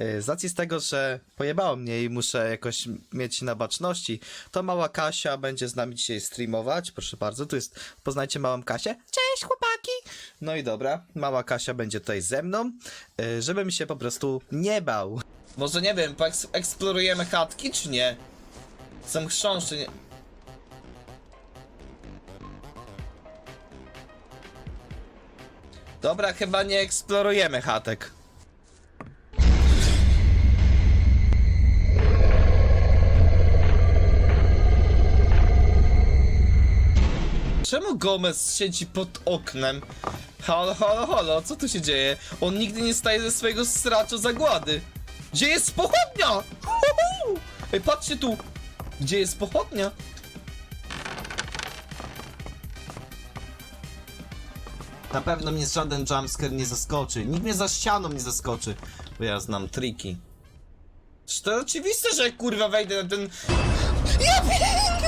Y, Z racji z tego, że pojebało mnie i muszę jakoś mieć na baczności, to mała Kasia będzie z nami dzisiaj streamować. Proszę bardzo, tu jest, poznajcie małą Kasię. Cześć chłopaki! No i dobra, mała Kasia będzie tutaj ze mną, y, żebym się po prostu nie bał. Może nie wiem, eksplorujemy chatki czy nie? Są chrząszczy, nie... Dobra, chyba nie eksplorujemy chatek. Czemu Gomez siedzi pod oknem? Halo, halo, halo, co tu się dzieje? On nigdy nie staje ze swojego straczu zagłady. Gdzie jest pochodnia? Ej, patrzcie tu! Gdzie jest pochodnia? Na pewno mnie żaden jumpscare nie zaskoczy. Nikt mnie za ścianą nie zaskoczy. Bo ja znam triki. Czy to oczywiste, że kurwa wejdę na ten... Ja pierdolę!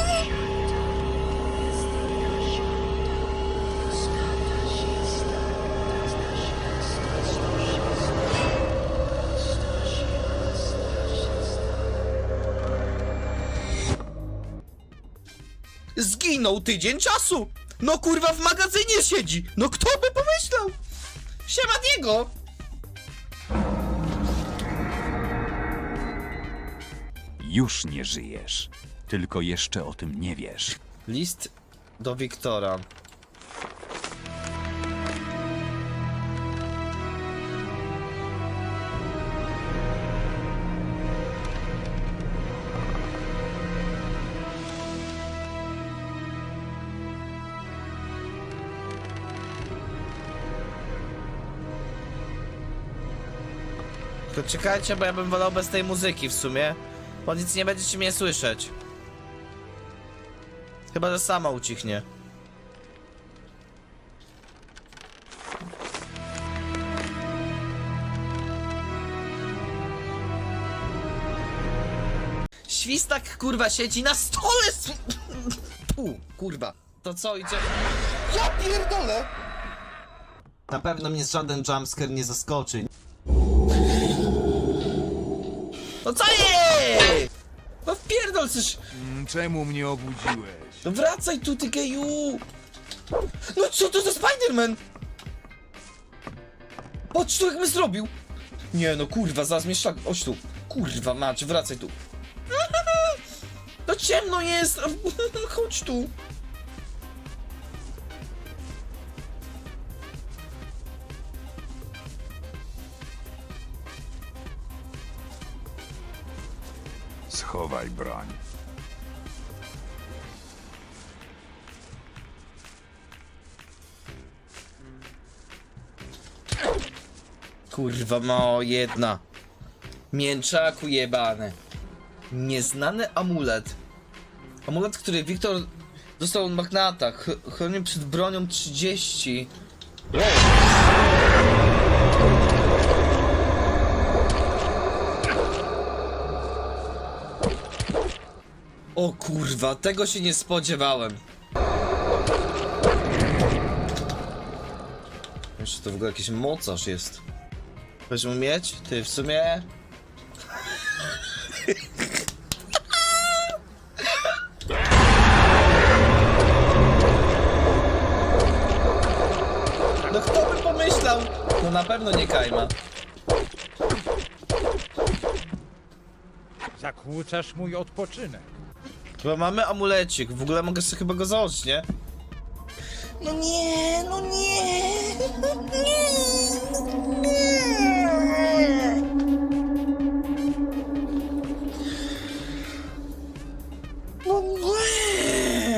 Zginął tydzień czasu! No kurwa w magazynie siedzi! No kto by pomyślał? Siema Diego! Już nie żyjesz. Tylko jeszcze o tym nie wiesz. List do Wiktora. To czekajcie, bo ja bym wolał bez tej muzyki w sumie. Bo nic nie będziecie mnie słyszeć. Chyba, że sama ucichnie. Świstak kurwa siedzi na stole! Pu, kurwa. To co idzie? Ja pierdolę! Na pewno mnie żaden jumpscare nie zaskoczy. No co jest? No wpierdol coś! Czemu mnie obudziłeś? No wracaj tu, ty geju! No co to za Spiderman? Patrz tu, jak my zrobił! Nie no, kurwa, zaraz mnie szlak... Chodź tu. Kurwa, mać, wracaj tu. No ciemno jest! Chodź tu. Schowaj broń. Kurwa, mało jedna. Mięczaku jebane. Nieznany amulet. Amulet, który Wiktor dostał od magnata. Ch- Chroni przed bronią 30. O kurwa, tego się nie spodziewałem. Jeszcze to w ogóle jakiś mocarz jest. Weźmy mieć? Ty w sumie... No kto by pomyślał? No na pewno nie Kajma. Zakłócasz mój odpoczynek. Chyba mamy amulecik, w ogóle mogę sobie chyba go założyć, nie? No nie, no nie, no nie, no nie. No nie.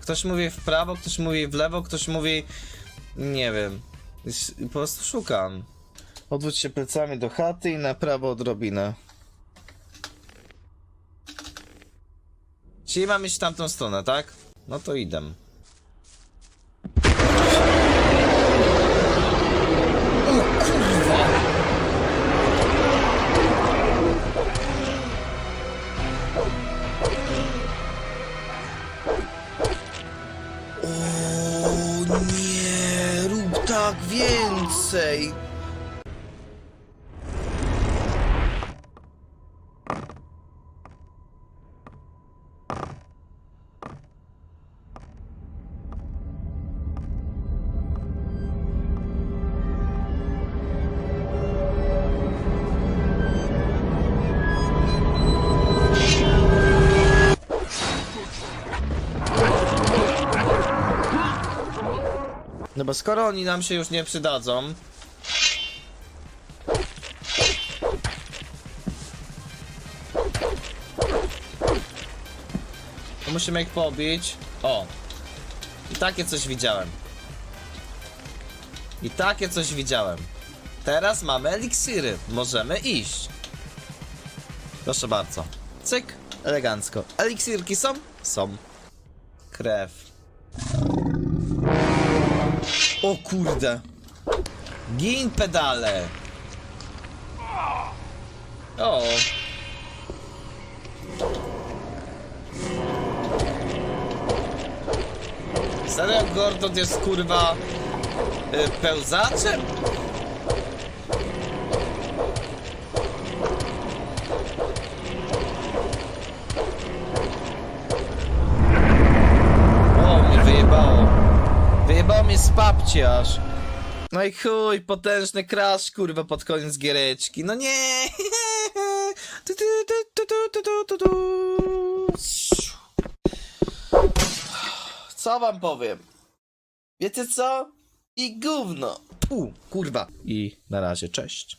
Ktoś mówi w prawo, ktoś mówi w lewo, ktoś mówi... Nie wiem. Po prostu szukam. Odwróć się plecami do chaty i na prawo odrobinę. Czyli mam iść w tamtą stronę, tak? No to idę. O nie, rób tak więcej! Bo skoro oni nam się już nie przydadzą... To musimy ich pobić. O! I takie coś widziałem. I takie coś widziałem. Teraz mamy eliksiry. Możemy iść. Proszę bardzo. Cyk. Elegancko. Eliksirki są? Są. Krew. O kurde. Gin pedale. O. Serio Gordon jest kurwa y, pełzaczem? O, mnie wyjebało. Papci aż. No i chuj, potężny crash, kurwa, pod koniec giereczki. No nie! Co wam powiem? Wiecie co? I gówno. Pu, kurwa. I na razie, cześć.